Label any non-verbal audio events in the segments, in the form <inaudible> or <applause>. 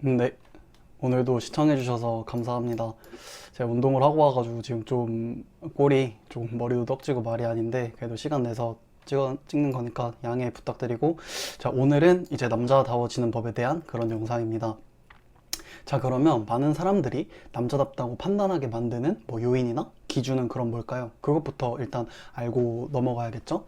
네, 오늘도 시청해주셔서 감사합니다. 제가 운동을 하고 와가지고 지금 좀 꼴이 좀 머리도 떡지고 말이 아닌데 그래도 시간 내서 찍어, 찍는 거니까 양해 부탁드리고 자, 오늘은 이제 남자다워지는 법에 대한 그런 영상입니다. 자, 그러면 많은 사람들이 남자답다고 판단하게 만드는 뭐 요인이나 기준은 그럼 뭘까요? 그것부터 일단 알고 넘어가야겠죠?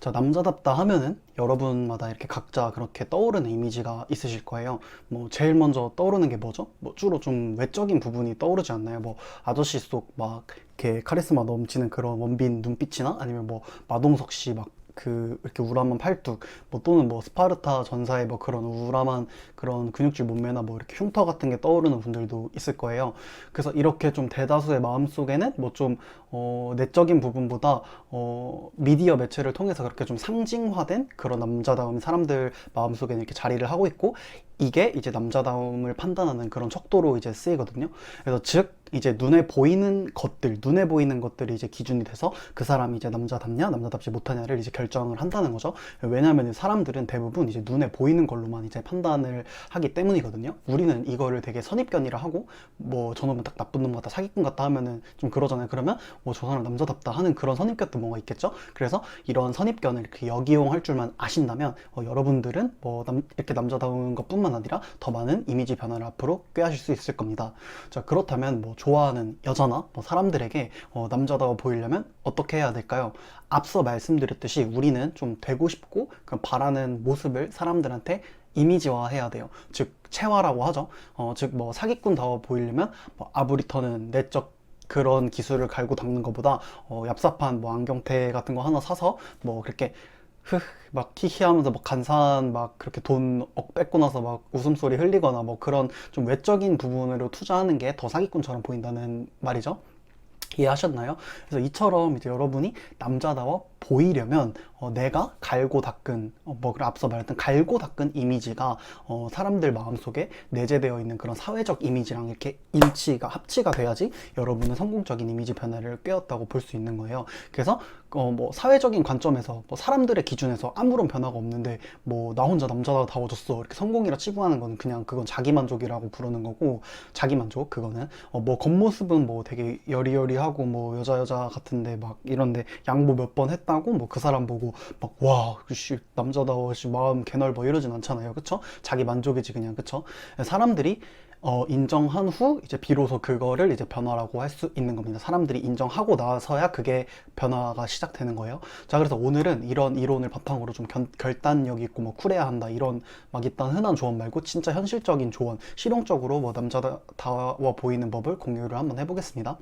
자, 남자답다 하면은 여러분마다 이렇게 각자 그렇게 떠오르는 이미지가 있으실 거예요. 뭐, 제일 먼저 떠오르는 게 뭐죠? 뭐, 주로 좀 외적인 부분이 떠오르지 않나요? 뭐, 아저씨 속 막, 이렇게 카리스마 넘치는 그런 원빈 눈빛이나 아니면 뭐, 마동석 씨 막, 그 이렇게 우람한 팔뚝 뭐 또는 뭐 스파르타 전사의 뭐 그런 우람한 그런 근육질 몸매나 뭐 이렇게 흉터 같은 게 떠오르는 분들도 있을 거예요. 그래서 이렇게 좀 대다수의 마음속에는 뭐 좀 어, 내적인 부분보다 어, 미디어 매체를 통해서 그렇게 좀 상징화된 그런 남자다운 사람들 마음속에는 이렇게 자리를 하고 있고 이게 이제 남자다움을 판단하는 그런 척도로 이제 쓰이거든요. 그래서 즉 이제 눈에 보이는 것들, 눈에 보이는 것들이 이제 기준이 돼서 그 사람이 이제 남자답냐, 남자답지 못하냐를 이제 결정을 한다는 거죠. 왜냐하면 사람들은 대부분 이제 눈에 보이는 걸로만 이제 판단을 하기 때문이거든요. 우리는 이거를 되게 선입견이라 하고 뭐 저놈은 딱 나쁜 놈 같다, 사기꾼 같다 하면은 좀 그러잖아요. 그러면 뭐 저 사람 남자답다 하는 그런 선입견도 뭔가 있겠죠. 그래서 이런 선입견을 이렇게 역이용할 줄만 아신다면 어, 여러분들은 뭐 남- 이렇게 남자다운 것뿐만 아니라 더 많은 이미지 변화를 앞으로 꾀하실 수 있을 겁니다. 자 그렇다면 뭐 좋아하는 여자나 뭐 사람들에게 어, 남자다워 보이려면 어떻게 해야 될까요? 앞서 말씀드렸듯이 우리는 좀 되고 싶고 그 바라는 모습을 사람들한테 이미지화해야 돼요. 즉 체화라고 하죠. 어, 즉뭐 사기꾼다워 보이려면 뭐 아브리터는 내적 그런 기술을 갈고 닦는 것보다 어, 얍삽한 뭐 안경테 같은 거 하나 사서 뭐 그렇게 흐막 히히하면서 막 간사한 막 그렇게 돈 억 뺏고 나서 막 웃음소리 흘리거나 뭐 그런 좀 외적인 부분으로 투자하는 게 더 사기꾼처럼 보인다는 말이죠. 이해하셨나요? 그래서 이처럼 이제 여러분이 남자다워 보이려면 어, 내가 갈고 닦은 어, 뭐 앞서 말했던 갈고 닦은 이미지가 어, 사람들 마음속에 내재되어 있는 그런 사회적 이미지랑 이렇게 일치가 합치가 돼야지 여러분은 성공적인 이미지 변화를 꾀었다고 볼 수 있는 거예요. 그래서 어, 뭐 사회적인 관점에서 뭐 사람들의 기준에서 아무런 변화가 없는데 뭐 나 혼자 남자다워졌어 이렇게 성공이라 치부하는 거는 그냥 그건 자기 만족이라고 부르는 거고 자기 만족 그거는 어, 뭐 겉모습은 뭐 되게 여리여리하고 뭐 여자 여자 같은데 막 이런데 양보 몇 번 했다 고 뭐 그 사람 보고 막와씨 남자다워 씨 마음 개넓어 이러진 않잖아요 그쵸 자기 만족이지 그냥 그쵸 사람들이 어, 인정한 후 이제 비로소 그거를 이제 변화라고 할 수 있는 겁니다. 사람들이 인정하고 나서야 그게 변화가 시작되는 거예요. 자, 그래서 오늘은 이런 이론을 바탕으로 좀 견- 결단력 있고 뭐 쿨해야 한다 이런 막 일단 흔한 조언 말고 진짜 현실적인 조언, 실용적으로 뭐 남자다워 보이는 법을 공유를 한번 해보겠습니다.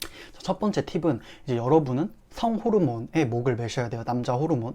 자, 첫 번째 팁은 이제 여러분은 성 호르몬에 목을 매셔야 돼요. 남자 호르몬.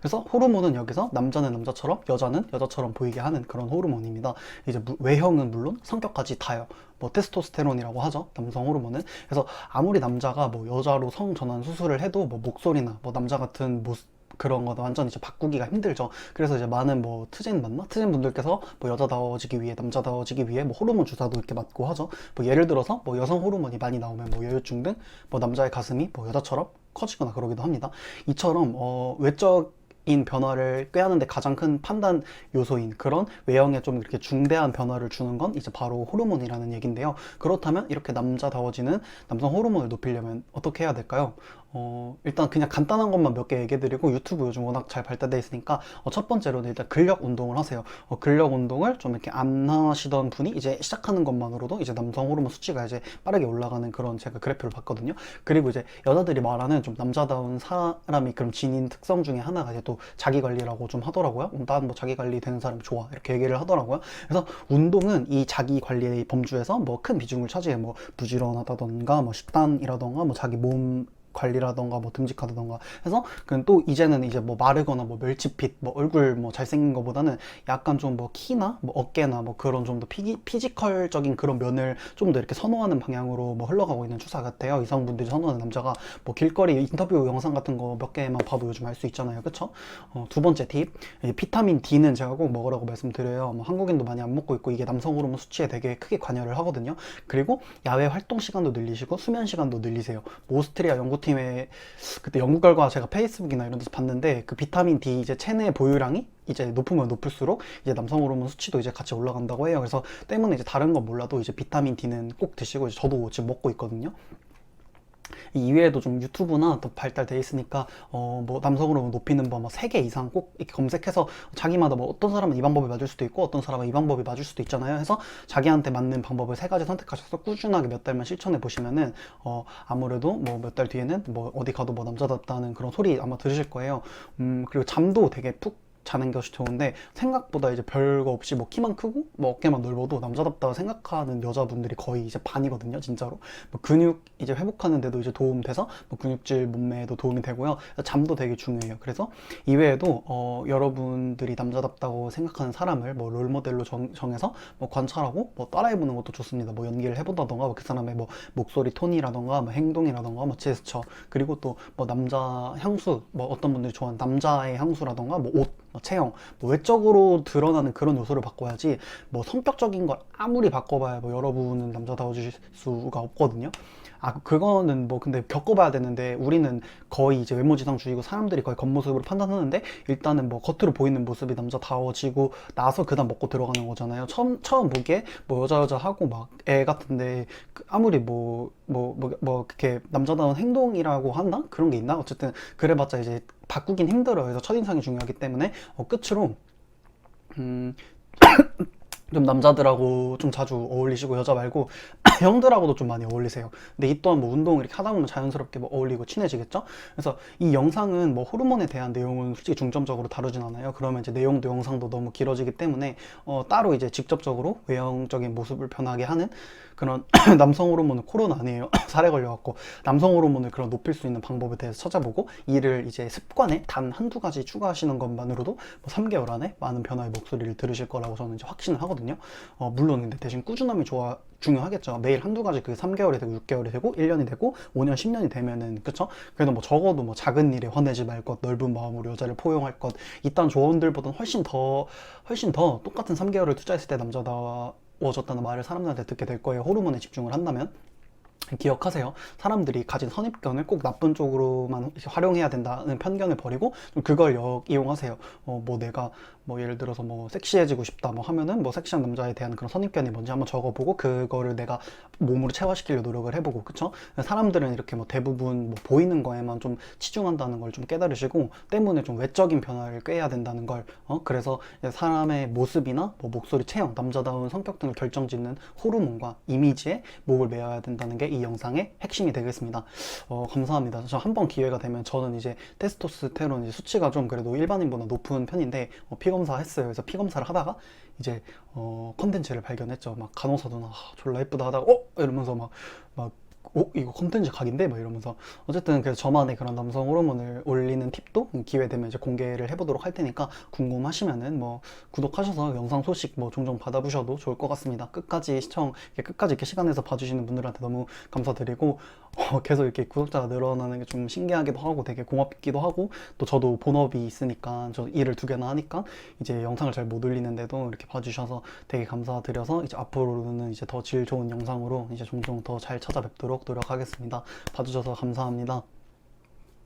그래서 호르몬은 여기서 남자는 남자처럼 여자는 여자처럼 보이게 하는 그런 호르몬입니다. 이제 무- 외형은 물론 성격까지 다요. 뭐 테스토스테론이라고 하죠. 남성 호르몬은. 그래서 아무리 남자가 뭐 여자로 성 전환 수술을 해도 뭐 목소리나 뭐 남자 같은 모습 그런 거는 완전 이제 바꾸기가 힘들죠. 그래서 이제 많은 뭐 트젠 맞나? 트젠 분들께서 뭐 여자다워지기 위해 남자다워지기 위해 뭐 호르몬 주사도 이렇게 맞고 하죠. 뭐 예를 들어서 뭐 여성 호르몬이 많이 나오면 뭐 여유증 등 뭐 남자의 가슴이 뭐 여자처럼 커지거나 그러기도 합니다. 이처럼 어 외적 인 변화를 꾀하는데 가장 큰 판단 요소인 그런 외형에 좀 이렇게 중대한 변화를 주는 건 이제 바로 호르몬이라는 얘긴데요. 그렇다면 이렇게 남자다워지는 남성 호르몬을 높이려면 어떻게 해야 될까요? 어, 일단 그냥 간단한 것만 몇 개 얘기해드리고 유튜브 요즘 워낙 잘 발달돼 있으니까 어, 첫 번째로는 일단 근력 운동을 하세요. 어, 근력 운동을 좀 이렇게 안 하시던 분이 이제 시작하는 것만으로도 이제 남성 호르몬 수치가 이제 빠르게 올라가는 그런 제가 그래프를 봤거든요. 그리고 이제 여자들이 말하는 좀 남자다운 사람이 그럼 지닌 특성 중에 하나가 이제 또 자기 관리라고 좀 하더라고요. 난 뭐 자기 관리 되는 사람 좋아 이렇게 얘기를 하더라고요. 그래서 운동은 이 자기 관리의 범주에서 뭐 큰 비중을 차지해 뭐 부지런하다던가 뭐 식단이라던가 뭐 자기 몸 관리라던가 뭐 듬직하다던가 해서 그또 이제는 이제 뭐 마르거나 뭐 멸치핏 뭐 얼굴 뭐 잘생긴 거보다는 약간 좀 뭐 키나 뭐 어깨나 뭐 그런 좀 더 피지컬적인 그런 면을 좀 더 이렇게 선호하는 방향으로 뭐 흘러가고 있는 추세 같아요. 이성분들이 선호하는 남자가 뭐 길거리 인터뷰 영상 같은 거 몇 개만 봐도 요즘 알 수 있잖아요. 그쵸? 어, 두 번째 팁. 비타민 D는 제가 꼭 먹으라고 말씀드려요. 뭐 한국인도 많이 안 먹고 있고 이게 남성 호르몬 수치에 되게 크게 관여를 하거든요. 그리고 야외 활동 시간도 늘리시고 수면 시간도 늘리세요. 뭐 오스트리아 연구팀 연구팀에 그때 연구 결과 제가 페이스북이나 이런 데서 봤는데 그 비타민 D 이제 체내 보유량이 이제 높으면 높을수록 이제 남성 호르몬 수치도 이제 같이 올라간다고 해요. 그래서 때문에 이제 다른 건 몰라도 이제 비타민 D는 꼭 드시고 저도 지금 먹고 있거든요. 이 이외에도 좀 유튜브나 또 발달돼 있으니까 어 뭐 남성 호르몬 높이는 법뭐세개 이상 꼭 이렇게 검색해서 자기마다 뭐 어떤 사람은 이 방법이 맞을 수도 있고 어떤 사람은 이 방법이 맞을 수도 있잖아요. 해서 자기한테 맞는 방법을 세 가지 선택하셔서 꾸준하게 몇 달만 실천해 보시면은 어 아무래도 뭐 몇 달 뒤에는 뭐 어디 가도 뭐 남자답다는 그런 소리 아마 들으실 거예요. 음 그리고 잠도 되게 푹 자는 것이 좋은데 생각보다 이제 별거 없이 뭐 키만 크고 뭐 어깨만 넓어도 남자답다고 생각하는 여자분들이 거의 이제 반이거든요 진짜로. 뭐 근육 이제 회복하는 데도 이제 도움 돼서 뭐 근육질 몸매에도 도움이 되고요. 잠도 되게 중요해요. 그래서 이외에도 어 여러분들이 남자답다고 생각하는 사람을 뭐 롤모델로 정, 정해서 뭐 관찰하고 뭐 따라해보는 것도 좋습니다. 뭐 연기를 해본다던가 뭐그 사람의 뭐 목소리 톤이라던가 뭐 행동이라던가 뭐 제스처. 그리고 또 뭐 남자 향수 뭐 어떤 분들이 좋아하는 남자의 향수라던가 뭐 옷, 뭐 체형, 뭐 외적으로 드러나는 그런 요소를 바꿔야지 뭐 성격적인 걸 아무리 바꿔봐야 뭐 여러분은 남자다워질 수가 없거든요. 아 그거는 뭐 근데 겪어봐야 되는데 우리는 거의 이제 외모지상주의고 사람들이 거의 겉모습으로 판단하는데 일단은 뭐 겉으로 보이는 모습이 남자다워지고 나서 그다음 먹고 들어가는 거잖아요. 처음 처음 보기에 뭐 여자 여자 하고 막 애 같은데 그 아무리 뭐뭐 뭐 뭐 그렇게 남자다운 행동이라고 한다 그런 게 있나 어쨌든 그래봤자 이제 바꾸긴 힘들어요. 그래서 첫인상이 중요하기 때문에 어, 끝으로 음, <coughs> 좀 남자들하고 좀 자주 어울리시고 여자 말고 <coughs> 형들하고도 좀 많이 어울리세요. 근데 이 또한 뭐 운동을 이렇게 하다 보면 자연스럽게 뭐 어울리고 친해지겠죠? 그래서 이 영상은 뭐 호르몬에 대한 내용은 솔직히 중점적으로 다루진 않아요. 그러면 이제 내용도 영상도 너무 길어지기 때문에 어, 따로 이제 직접적으로 외형적인 모습을 변하게 하는 그런 <clears throat> 남성 호르몬은 코로나 아니에요. <clears throat> 살에 걸려갖고 남성 호르몬을 그런 높일 수 있는 방법에 대해서 찾아보고 이를 이제 습관에 단 한두 가지 추가하시는 것만으로도 뭐 3개월 안에 많은 변화의 목소리를 들으실 거라고 저는 이제 확신을 하거든요. 어, 물론 근데 대신 꾸준함이 좋아 중요하겠죠. 매일 한두 가지 그 3개월이 되고 6개월이 되고 1년이 되고 5년, 10년이 되면은 그쵸? 그래도 뭐 적어도 뭐 작은 일에 화내지 말 것, 넓은 마음으로 여자를 포용할 것 이딴 조언들보다는 훨씬 더 훨씬 더 똑같은 3개월을 투자했을 때 남자다 워졌다는 말을 사람들한테 듣게 될 거예요. 호르몬에 집중을 한다면. 기억하세요. 사람들이 가진 선입견을 꼭 나쁜 쪽으로만 활용해야 된다는 편견을 버리고 좀 그걸 역, 이용하세요. 어, 뭐 내가 뭐 예를 들어서 뭐 섹시해지고 싶다 뭐 하면은 뭐 섹시한 남자에 대한 그런 선입견이 뭔지 한번 적어보고 그거를 내가 몸으로 체화시키려 노력을 해보고 그쵸? 사람들은 이렇게 뭐 대부분 뭐 보이는 거에만 좀 치중한다는 걸 좀 깨달으시고 때문에 좀 외적인 변화를 꾀해야 된다는 걸 어? 그래서 사람의 모습이나 뭐 목소리 체형 남자다운 성격 등을 결정짓는 호르몬과 이미지에 목을 매어야 된다는 게 이 영상의 핵심이 되겠습니다. 어, 감사합니다. 저 한 번 기회가 되면 저는 이제 테스토스테론 이제 수치가 좀 그래도 일반인보다 높은 편인데 어, 피검 사 했어요. 그래서 피 검사를 하다가 이제 어 컨텐츠를 발견했죠. 막 간호사 누나 아, 졸라 예쁘다 하다가 어 이러면서 막 막 어? 이거 컨텐츠 각인데? 막 이러면서 어쨌든 그래서 저만의 그런 남성 호르몬을 올리는 팁도 기회 되면 이제 공개를 해보도록 할 테니까 궁금하시면은 뭐 구독하셔서 영상 소식 뭐 종종 받아보셔도 좋을 것 같습니다. 끝까지 시청 끝까지 이렇게 시간 내서 봐주시는 분들한테 너무 감사드리고 어, 계속 이렇게 구독자가 늘어나는 게 좀 신기하기도 하고 되게 고맙기도 하고 또 저도 본업이 있으니까 저 일을 두 개나 하니까 이제 영상을 잘 못 올리는데도 이렇게 봐주셔서 되게 감사드려서 이제 앞으로는 이제 더 질 좋은 영상으로 이제 종종 더 잘 찾아뵙 도록 노력하겠습니다. 봐주셔서 감사합니다.